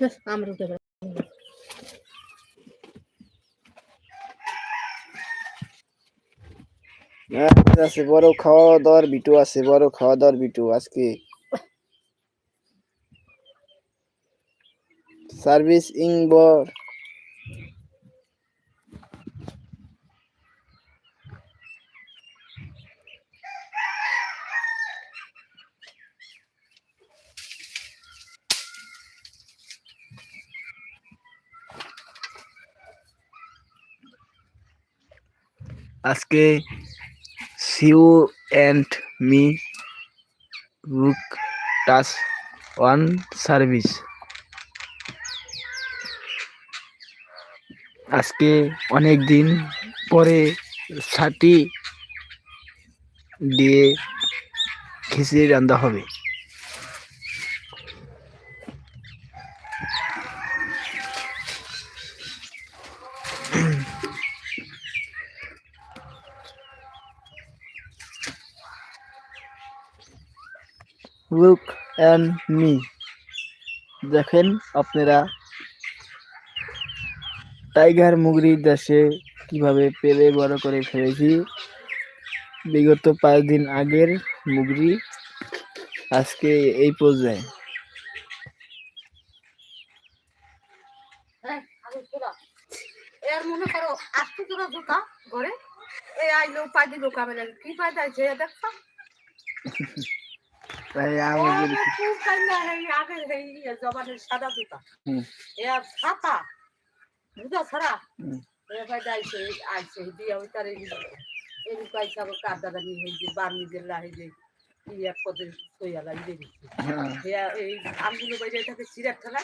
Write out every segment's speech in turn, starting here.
বেশ, আমরা উঠে গেলাম। আচ্ছা, আছে বড় খাওয়া দাওয়ার বিটু আছে বড় খাওয়া দাওয়ার বিটু আজকে সার্ভিস ইং বর আজকে সিউ অ্যান্ড মি রুক টাচ ওয়ান সার্ভিস। আজকে অনেক দিন পরে ছাটি দিয়ে খিচুড়ি রান্না হবে। লুক অ্যান্ড মি দেখেন আপনারা টাইগার মুগরি দেশে কীভাবে পেলে বড় করে ফেলেছি। বিগত পাঁচ দিন আগের মুগরি। আজকে এই পর্যায়ে। মনে করো তোরা ঘরে। এই আইলো কি আছে সাদা জুতা। হুম। এ আর ছাতা বুঝা ছাড়া? হুম। এ পাইতে আইছে আইছে দিয়া ওই তার এই এই পয়সা কার দাদা নিয়ে এই যে বার্মি জেলা এই ই এক পদে দিচ্ছে হ্যাঁ, এই আমগুলো বাইরে থাকে সিরাপ খেলা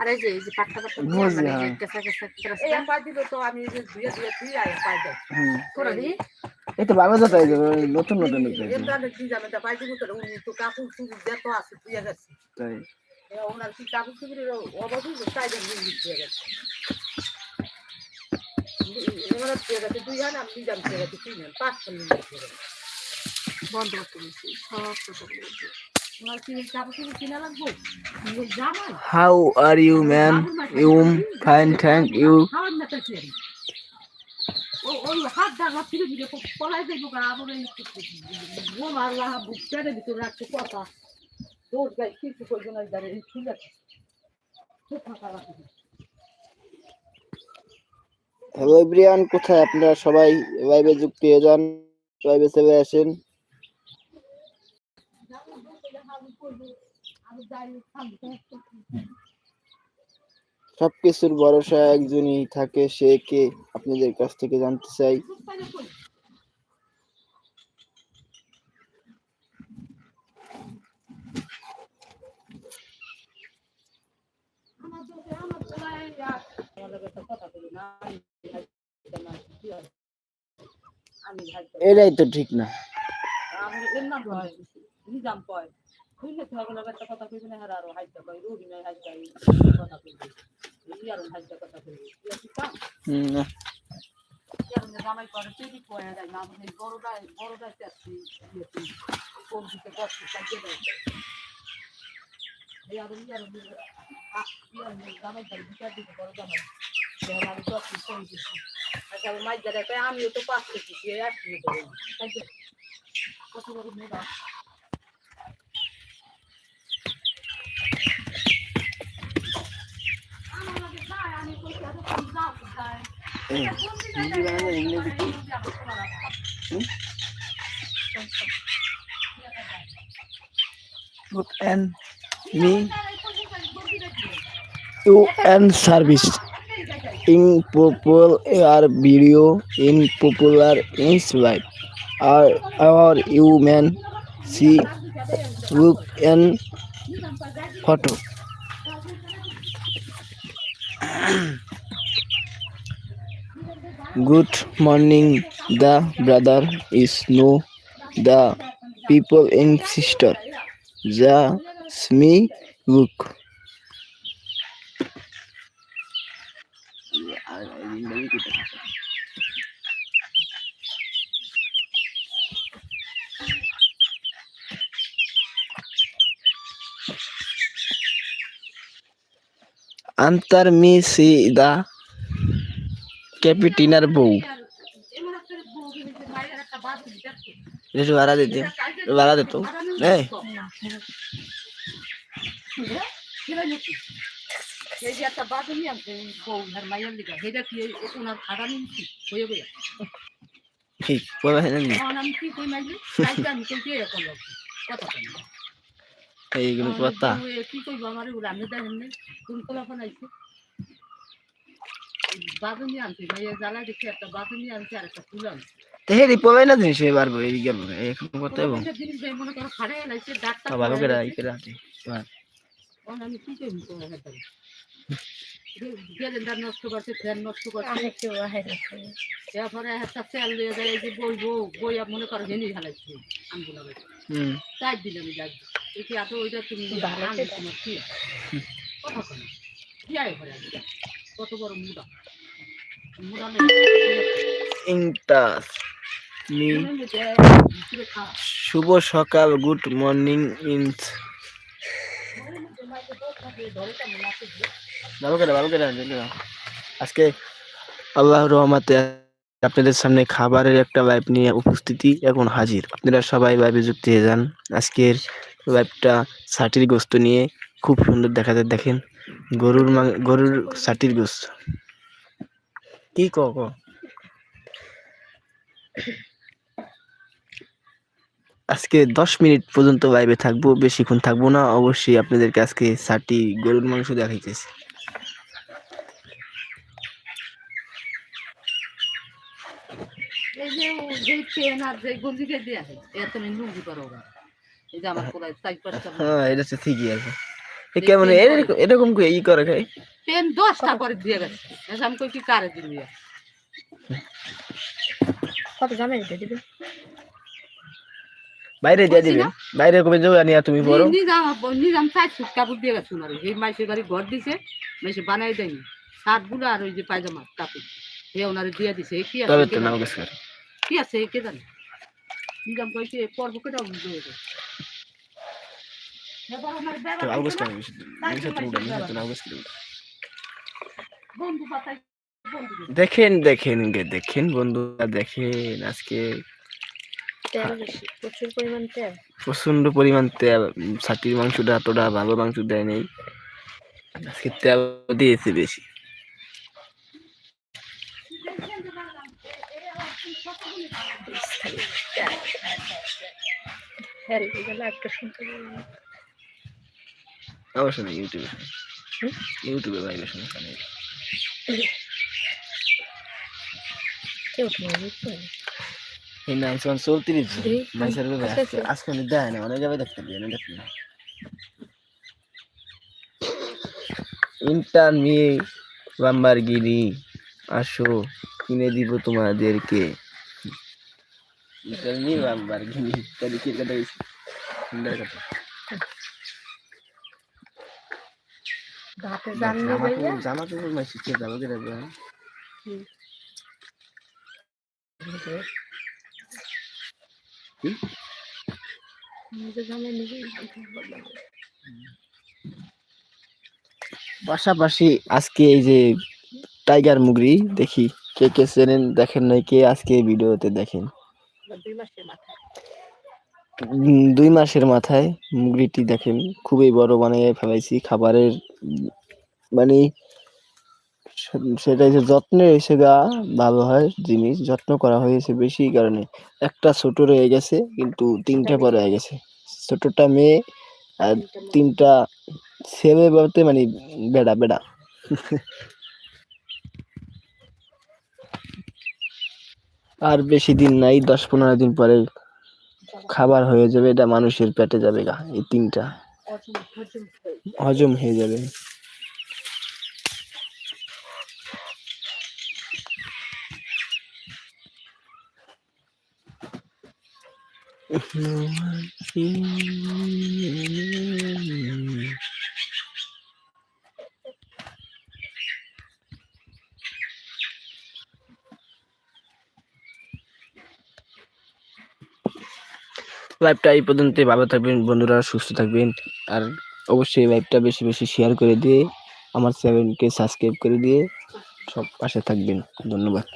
আর এই যে এই যে পাট্টা পাট্টা দিয়ে মানে কেসা কেসা এই পা দিল তো আমি যে ধুয়ে ধুয়ে ধুয়ে আয় পাই যাই। করে দি। এই তো বাবা তো তাই নতুন নতুন গেছে। তাই। ওনার কি কাপড় চুপড়ের অবধি তাই দেখি ধুয়ে গেছে। এবার ধুয়ে গেছে দুই হান আমি জান ধুয়ে গেছে তিন হান পাঁচ হান গেছে। বন্ধ করতে দিচ্ছি সব ওনার কি কাপড় চুপড় কিনা লাগবো? ওই হাত ডাঙা ফিরে ফিরে পলাই যাইব ও মারলা পেটে ভিতরে রাখছে কথা। তোর গাই কিছু করবে না দাঁড়িয়ে এই ঠিক আছে? হ্যালো এভরিওয়ান কোথায় আপনারা সবাই? লাইভে যুক্ত হয়ে যান লাইভে চলে আসেন। থামতে সবকিছুর ভরসা একজনই থাকে, সে কে? আপনাদের কাছ থেকে জানতে চাই। এটাই তো ঠিক না। কথা কইবে না আরও হাইতে কয়, রোগী নাই হাইতে কথা কইবে। এই আর হাইতে কথা কইবে কি আছে কাম হুম, না। ইয়ার জামাই করে তেরি কয় যায় না মানে বড়টা বড়টা চাচ্ছি কোন দিকে বসে কাজে দেয় এই আর ইয়ার ইয়ার জামাই করে বিচার দিকে বড় জামাই দেওয়ার আমি তো কোন দিছি আচ্ছা মাই যারা কয় আমিও তো পাস করতেছি এই আর কি দেবো তাই তো কত বড় মেয়ে ইংরেজি and me you and service in popular video in popular in life are our human see look and photo Good morning, the brother is no, the people in sister. The me look. I, দা ক্যাপিটিনার বউ এমন একটা বউ কিনেছে, মায়ের একটা bathroom দেখছ? একটু ভাড়া দিতে ভাড়া দিত এই এই যে একটা বাথরুম আনছে বউ আর মায়ের লিগা সেটা কি এই ওনার ভাড়া নিচ্ছি বয়ে বয়ে ঠিক বলবা হেন নি তখন আমি কি কই মাইলি কাইটা আমি এইগুলো বউ কি কইব আমার আমি নাই কোন কোলা আনছে জ্বালা দেখি একটা আনছে আর একটা ফুল আনছে। তো হে না জিনিস এবার এই গেল এখন করতে এবং মনে ভালো করে এই করে আছে আমি কি কইব তো নষ্ট করছে ফ্যান নষ্ট করছে। তারপরে একটা তেল দিয়ে যায় এই যে বলব বইয়া মনে করো জেনে ফেলাইছি আমগুলো লাগাইছি হুম। তাই দিলাম যাই এটি এত ওইটা তুমি আনবে তোমার কি? কথা কেন কি আয় ঘরে কত বড় মুদা মুদা ইন্টাস মি ভিতরে খাওয়া শুভ সকাল গুড মর্নিং ইনস ভালো করে ভালো করে আজকে আল্লাহ রহমাতে আপনাদের সামনে খাবারের একটা লাইভ নিয়ে উপস্থিতি এখন হাজির। আপনারা সবাই লাইভে যুক্ত হয়ে যান। আজকের লাইভটা সাটির গোস্ত নিয়ে খুব সুন্দর দেখা যায় দেখেন। গরুর মাং- গরুর সাটির গোস্ত। কি ক ক? আজকে দশ মিনিট পর্যন্ত লাইভে থাকব বেশিক্ষণ থাকব না। অবশ্যই আপনাদেরকে আজকে সাটি গরুর মাংস দেখাইতেছি। এই যে যে আর যে গঞ্জিকে দিয়ে আছে এত লুঙ্গি পারো ওরা। এই যে আমার কোলায় চাই পাঁচটা হ্যাঁ। এটা তো ঠিকই আছে। এ কেমন? এরকম এরকম করে ই করে খাই। পেন দশটা করে দিয়ে গেছে। এসে আমি কই কি কারে দিবি কত জামাই দিতে দিবে? বাইরে দিয়ে বাইরে কবে তুমি পড়ো। নিজাম নিজাম চাই সুট কাপড় দিয়ে গেছে এই বাড়ি ঘর দিছে মাইসে বানাই দেয়নি। শার্টগুলো আর ওই যে পায়জামা কাপড়। এ ওনারে দিয়ে দিছে। কি আছে? তবে তো নাম গেছে। কি আছে? কে জানে? নিজাম কইছে পর্ব কেটা বুঝে বন্ধু দেখেন দেখেন গে দেখেন বন্ধুরা দেখেন আজকে তেল প্রচুর পরিমাণ তেল প্রচণ্ড পরিমাণ তেল ছাটির মাংসটা এতটা ভালো মাংস দেয় নেই আজকে তেল দিয়েছে বেশি একটা শুনতে না। না? ইউটিউবে ইউটিউবে বাইরে সমস্যা নেই চৌত্রিশ আচ্ছা, আজকে আচ্ছা। আজকে দেয় না অনেক জায়গায় দেখতে দিয়ে না দেখতে না ইন্টার নিয়ে লাম্বারগিনি আসো কিনে দিব তোমাদেরকে। ইন্টার নিয়ে লাম্বারগিনি তাহলে কি কথা জানলে ভাইয়া জামা কাপড় কে যাব কে? যাবে পাশাপাশি আজকে এই যে টাইগার মুগরি দেখি কে কে চেনেন দেখেন নাই কে আজকে ভিডিওতে দেখেন? দুই মাসের মাথায়। দুই মাসের মাথায় মুগরিটি দেখেন খুবই বড় বানিয়ে ফেলাইছি। খাবারের মানে সেটা যে যত্নের এসে গা ভালো হয় জিনিস যত্ন করা হয়েছে বেশি কারণে। একটা ছোট রয়ে গেছে কিন্তু তিনটা বড় হয়ে গেছে। ছোটটা মেয়ে আর তিনটা ছেলে বলতে মানে বেড়া বেড়া। আর বেশি দিন নাই দশ পনেরো দিন পরে খাবার হয়ে যাবে এটা মানুষের পেটে যাবে গা এই তিনটা। হজম হয়ে যাবে। লাইভটা এই পর্যন্ত ভালো থাকবেন, বন্ধুরা, সুস্থ থাকবেন। আর অবশ্যই লাইভটা বেশি বেশি শেয়ার করে দিয়ে আমার চ্যানেলকে সাবস্ক্রাইব করে দিয়ে সব পাশে থাকবেন। ধন্যবাদ।